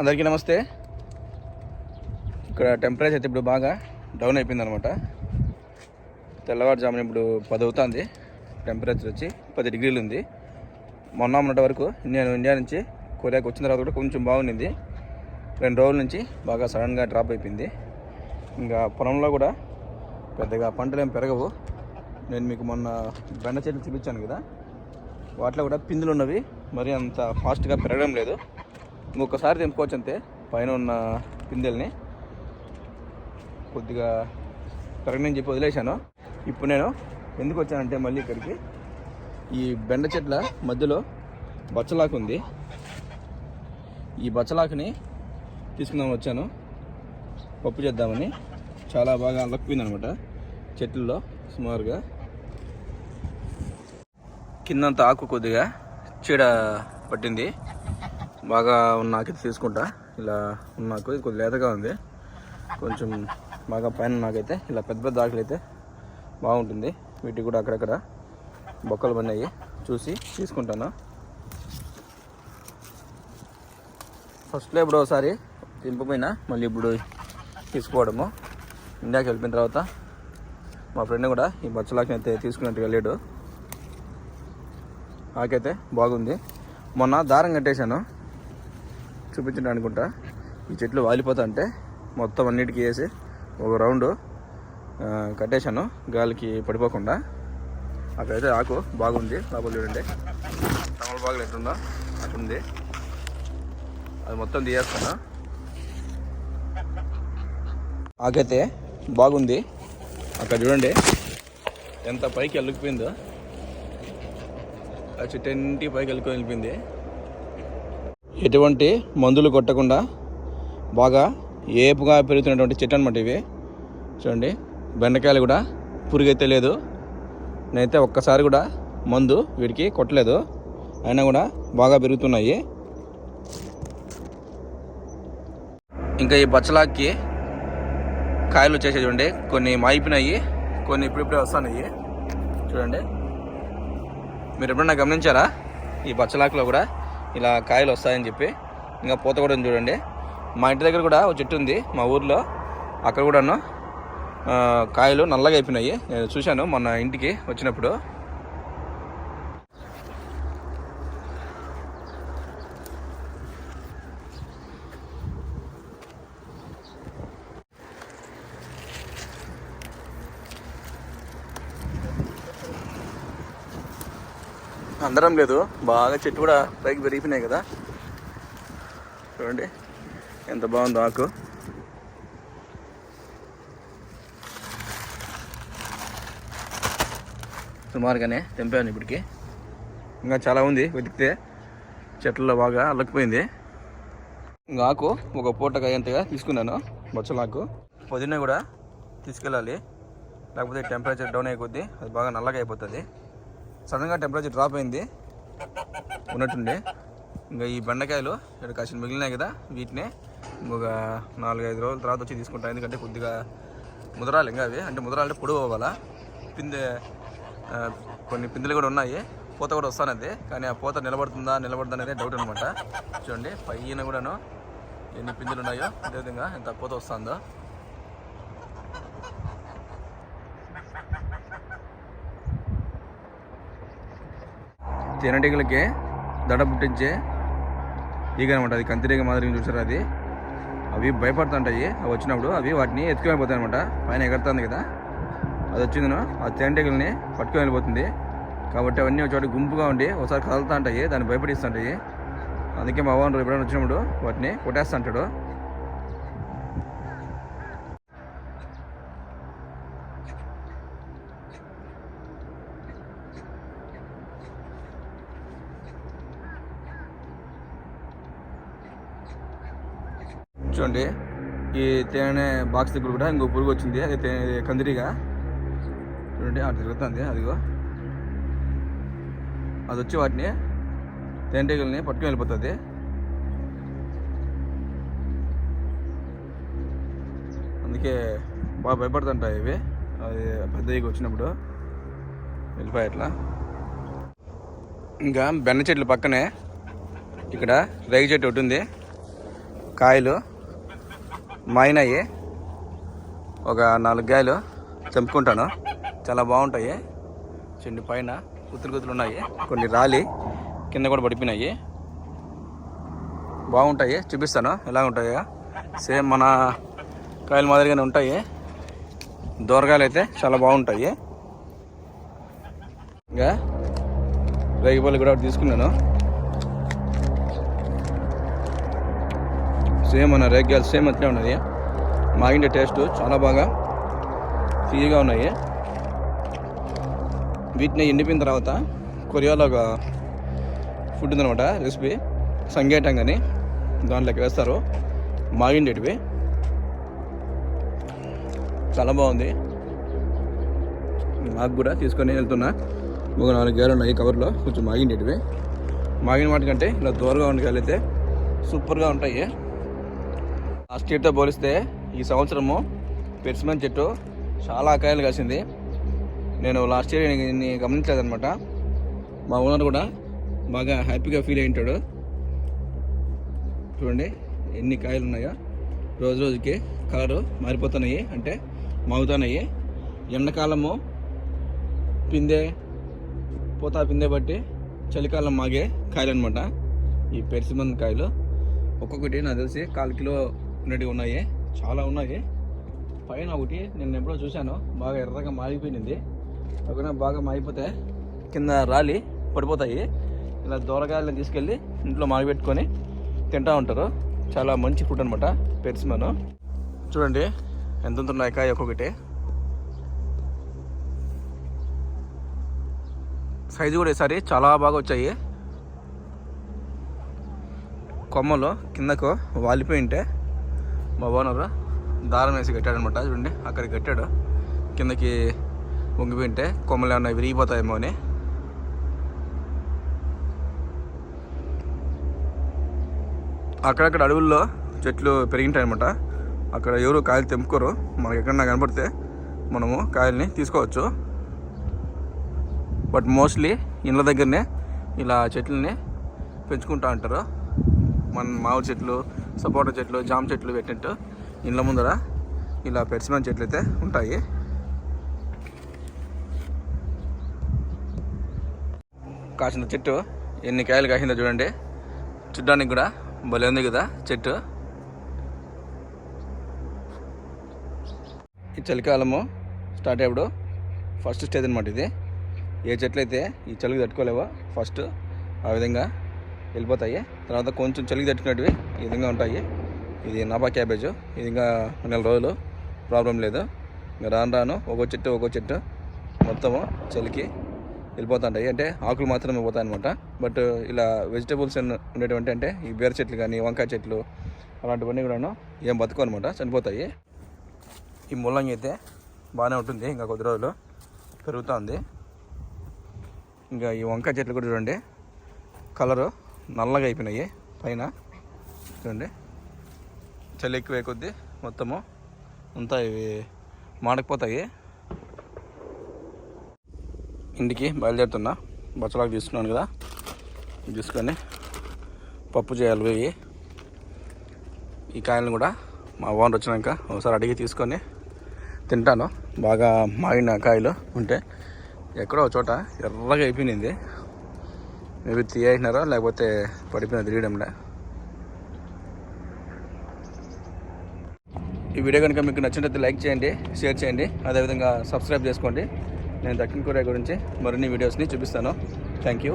అందరికీ నమస్తే. ఇక్కడ టెంపరేచర్ అయితే ఇప్పుడు బాగా డౌన్ అయిపోయిందనమాట తెల్లవారుజామున ఇప్పుడు పది అవుతుంది టెంపరేచర్ వచ్చి పది డిగ్రీలు ఉంది. మొన్న మొన్నటి వరకు నేను ఇండియా నుంచి కొరియాకి వచ్చిన తర్వాత కూడా కొంచెం బాగుండింది. రెండు రోజుల నుంచి బాగా సడన్గా డ్రాప్ అయిపోయింది. ఇంకా పొలంలో కూడా పెద్దగా పంటలు ఏం పెరగవు. నేను మీకు మొన్న బెండ చెట్లు చూపించాను కదా. వాటిలో కూడా పిందులు ఉన్నవి. మరి అంత ఫాస్ట్గా పెరగడం లేదు. ఇంకొకసారి తెంపుకోవచ్చు అంతే పైన ఉన్న పిందెల్ని కొద్దిగా పెరగని చెప్పి వదిలేశాను. ఇప్పుడు నేను ఎందుకు వచ్చానంటే మళ్ళీ ఇక్కడికి. ఈ బెండ చెట్ల మధ్యలో బచ్చలాకు ఉంది. ఈ బచ్చలాకుని తీసుకుందామని వచ్చాను. పప్పు చేద్దామని. చాలా బాగా అల్లకపోయింది అనమాట చెట్లలో సుమారుగా. కిందంత ఆకు కొద్దిగా చీడ పట్టింది. బాగా నాకైతే తీసుకుంటా. ఇలా నాకు ఇది కొద్దిగా లేతగా ఉంది. కొంచెం బాగా పైన నాకైతే ఇలా పెద్ద పెద్ద ఆకులు అయితే బాగుంటుంది. వీటికి కూడా అక్కడక్కడ బొక్కలు పడినాయి. చూసి తీసుకుంటాను. ఫస్ట్లో ఇప్పుడు ఒకసారి దింపపోయినా మళ్ళీ ఇప్పుడు తీసుకోవడము. ఇండియాకి వెళ్ళిపోయిన తర్వాత మా ఫ్రెండ్ కూడా ఈ బచ్చలాకి అయితే తీసుకున్నట్టు వెళ్ళాడు ఆకైతే బాగుంది. మొన్న దారం కట్టేశాను. చూపించండి అనుకుంటా. ఈ చెట్లు వాలిపోతా అంటే మొత్తం అన్నిటికీ వేసి ఒక రౌండ్ కట్టేశాను. గాలికి పడిపోకుండా. అక్కడైతే ఆకు బాగుంది. లోపల చూడండి. తమలపాకులు ఎట్టుందో అట్టుంది అది మొత్తం తీయేస్తాను ఆకైతే బాగుంది. అక్కడ చూడండి. ఎంత పైకి వెళ్ళిపోయిందో ఆ చెట్టంటి పైకి వెళ్ళుకొని వెళ్ళిపోయింది. ఎటువంటి మందులు కొట్టకుండా బాగా ఏపుగా పెరుగుతున్నటువంటి చెట్టు అనమాట ఇవి. చూడండి బెండకాయలు కూడా పురుగైతే లేదు. నేనైతే ఒక్కసారి కూడా మందు వీడికి కొట్టలేదు. అయినా కూడా బాగా పెరుగుతున్నాయి. ఇంకా ఈ బచ్చలాకి కాయలు వచ్చేసి చూడండి. కొన్ని మాయిపోయినాయి కొన్ని ఇప్పుడిప్పుడే వస్తున్నాయి. చూడండి. మీరు ఎప్పుడన్నా గమనించారా? ఈ బచ్చలాకులో కూడా ఇలా కాయలు వస్తాయని చెప్పి ఇంకా పూత కూడా ఉంది చూడండి. మా ఇంటి దగ్గర కూడా ఒక చెట్టు ఉంది మా ఊర్లో. అక్కడ కూడాను కాయలు నల్లగా అయిపోయినాయి. నేను చూశాను మొన్న ఇంటికి వచ్చినప్పుడు. అందరం లేదు. బాగా చెట్టు కూడా పైకి పెరిగిపోయినాయి కదా. చూడండి. ఎంత బాగుందో ఆకు. సుమారుగానే తెంపాను ఇప్పటికి. ఇంకా చాలా ఉంది వెతికితే. చెట్లలో బాగా అల్లకపోయింది. ఇంకా ఆకు ఒక పూటకు అయ్యేంతగా తీసుకున్నాను బొచ్చలాకు పొద్దున్నే కూడా తీసుకెళ్ళాలి. లేకపోతే టెంపరేచర్ డౌన్ అయిపోద్ది అది బాగా నల్లగా అయిపోతుంది. సడన్గా టెంపరేచర్ డ్రాప్ అయింది. ఉన్నట్టుండే. ఇంకా ఈ బెండకాయలు ఇక్కడ కాసిన మిగిలినాయి కదా వీటినే ఇంకొక నాలుగైదు రోజుల తర్వాత వచ్చి తీసుకుంటాను ఎందుకంటే కొద్దిగా ముదరాలు ఇంకా అవి. అంటే ముదరాలంటే పొడుగు అవ్వాలా. పిందె కొన్ని పిందెలు కూడా ఉన్నాయి. పూత కూడా వస్తానది. కానీ ఆ పూత నిలబడుతుందా నిలబడుతుందా అనేది డౌట్ అనమాట చూడండి పైన కూడాను ఎన్ని పిందెలు ఉన్నాయో. అదేవిధంగా ఎంత పూత వస్తుందో. తేనెటీగలకే దడ పుట్టించే ఈగ అనమాట అది కంతిరీగ మాదిరిగా చూసారు అది? అవి భయపడుతుంటాయి. అవి వచ్చినప్పుడు అవి వాటిని ఎత్తుకొని వెళ్ళిపోతాయి అనమాట పైన ఎగరుతుంది కదా. అది వచ్చిందను ఆ తేనెటీగల్ని పట్టుకొని వెళ్ళిపోతుంది. కాబట్టి అవన్నీ ఒక చోట గుంపుగా ఉండి ఒకసారి కదులుతూ ఉంటాయి దాన్ని భయపడిస్తుంటాయి. అందుకే మా వాడు ఎప్పుడైనా వచ్చినప్పుడు వాటిని కొట్టేస్తుంటాడు. చూడండి ఈ తేనె బాక్స్ దగ్గర కూడా ఇంకో పురుగు వచ్చింది. అది తే- కందిరిగా. చూడండి అది తిరుగుతుంది అదిగో. అది వచ్చి వాటిని తేనెటీగల్ని పట్టుకుని వెళ్ళిపోతుంది. అందుకే బాగా భయపడుతుంటాయి ఇవి. అది పెద్ద ఈగ వచ్చినప్పుడు వెళ్ళిపోయి అట్లా. ఇంకా బెన్న చెట్లు పక్కనే ఇక్కడ రేగి చెట్టు ఒకటి ఉంది. కాయలు. మాయినాయి ఒక నాలుగు గాయలు తెంపుకుంటాను చాలా బాగుంటాయి. చెండి పైన గుత్తులు కుతులు ఉన్నాయి. కొన్ని రాలి కింద కూడా పడిపోయినాయి. బాగుంటాయి. చూపిస్తాను. ఎలా ఉంటాయో. సేమ్ మన కాయలు మాదిరిగానే ఉంటాయి. దూరగాయలు అయితే చాలా బాగుంటాయి. ఇంకా రేగిపల్లి కూడా తీసుకున్నాను. సేమ్ మన రేగ్గాయలు సేమ్ అట్లే ఉన్నది. మాగిండే టేస్ట్ చాలా బాగా తీయగా ఉన్నాయి. వీటిని ఎండిపోయిన తర్వాత కొరియాలో ఒక ఫుడ్ ఉందనమాట రెసిపీ. సంగేటం కానీ దాంట్లోకి వేస్తారు. మాగిండేటివి చాలా బాగుంది. నాకు కూడా తీసుకొని వెళ్తున్నా. ఒక నాలుగు గేలు ఉన్నాయి కవర్లో. కొంచెం మాగిండేటివి మాగిన వాటికంటే ఇలా దూరంగా ఉండి సూపర్గా ఉంటాయి. లాస్ట్ ఇయర్తో పోలిస్తే ఈ సంవత్సరము పెర్సిమన్ చెట్టు చాలా కాయలు కాసింది. నేను లాస్ట్ ఇయర్ గమనించలేదనమాట మా ఓనర్ కూడా బాగా హ్యాపీగా ఫీల్ అయింటాడు చూడండి ఎన్ని కాయలు ఉన్నాయో. రోజు రోజుకి కలరు మారిపోతున్నాయి. అంటే మాగుతున్నాయి. ఎండాకాలము పిందె పోతా పిందే బట్టి చలికాలం మాగే కాయలు అనమాట ఈ పెరిసిమంది కాయలు ఒక్కొక్కటి నాకు తెలిసి కాలు కిలో ఉన్నట్టు ఉన్నాయి? చాలా ఉన్నాయి. పైన ఒకటి నేను ఎప్పుడో చూశాను. బాగా ఎర్రగా మాగిపోయింది ఒకవేళ బాగా మాగిపోతే కింద రాలి పడిపోతాయి. ఇలా దూరగాయలను తీసుకెళ్ళి ఇంట్లో మాగిపెట్టుకొని తింటూ ఉంటారు. చాలా మంచి ఫుడ్ అనమాట పెరిసిమన్ చూడండి ఎంత ఉన్నాయి కాయ ఒక్కొక్కటి. సైజు కూడా ఈసారి చాలా బాగా వచ్చాయి. కొమ్మలు కిందకు వాలిపోయి ఉంటే మా ఓనరు దారం వేసి కట్టాడనమాట చూడండి. అక్కడ కట్టాడు. కిందకి వంగిపోయింటే కొమ్మలు ఏమన్నా విరిగిపోతాయేమో అని. అక్కడక్కడ అడవుల్లో చెట్లు పెరిగింటాయన్నమాట. అక్కడ ఎవరు కాయలు తెంపుకోరు. మనకి ఎక్కడన్నా కనపడితే మనము కాయల్ని తీసుకోవచ్చు. బట్ మోస్ట్లీ ఇండ్ల దగ్గరనే ఇలా చెట్లని పెంచుకుంటూ ఉంటారు. మన మామిడి చెట్లు సపోటా చెట్లు జామ చెట్లు పెట్టినట్టు ఇండ్ల ముందర ఇలా పెర్సిమన్ చెట్లు అయితే ఉంటాయి. కాసిన చెట్టు ఎన్ని కాయలు కాసిందో చూడండి. చూడ్డానికి కూడా భలే ఉంది కదా చెట్టు. ఈ చలికాలము స్టార్ట్ అయ్యేప్పుడు ఫస్ట్ స్టేజ్ అనమాట ఇది. ఏ చెట్లు అయితే ఈ చలికి తట్టుకోలేవో ఫస్ట్ ఆ విధంగా వెళ్ళిపోతాయి. తర్వాత కొంచెం చలికి తట్టుకునేటివి ఈ విధంగా ఉంటాయి. ఇది నాపా క్యాబేజ్. ఇది ఇంకా నెల రోజులు. ప్రాబ్లం లేదు. ఇంకా రాను రాను ఒక్కో చెట్టు ఒక్కో చెట్టు మొత్తము చలికి వెళ్ళిపోతుంటాయి. అంటే ఆకులు మాత్రమే పోతాయి అనమాట బట్ ఇలా వెజిటేబుల్స్ ఉండేటువంటి అంటే ఈ బీర చెట్లు కానీ వంకాయ చెట్లు అలాంటివన్నీ కూడాను ఏం బతుకు అనమాట చనిపోతాయి. ఈ ముల్లంగి అయితే బాగానే ఉంటుంది. ఇంకా కొద్ది రోజులు పెరుగుతుంది ఇంకా ఈ వంకాయ చెట్లు కూడా చూడండి. కలరు నల్లగా అయిపోయినాయి పైన. చూడండి. చలి ఎక్కువ కొద్దీ మొత్తము అంతా ఇవి మాడకపోతాయి. ఇంటికి బయలుదేరుతున్నా. బచ్చలాకు తీసుకున్నాను కదా. తీసుకొని పప్పు చేయాలి పోయి. ఈ కాయలను కూడా మా ఓనర్ వచ్చినాక ఒకసారి అడిగి తీసుకొని తింటాను. బాగా మాగిన కాయలు ఉంటే ఎక్కడో ఒక చోట ఎర్రగా అయిపోయింది మేబీ తీయేసినారో లేకపోతే పడిపోయిన తిరిగడంలో ఈ వీడియో కనుక మీకు నచ్చినట్లయితే లైక్ చేయండి షేర్ చేయండి అదేవిధంగా సబ్స్క్రైబ్ చేసుకోండి. నేను దక్షిణ కొరియా గురించి మరిన్ని వీడియోస్ని చూపిస్తాను. Thank you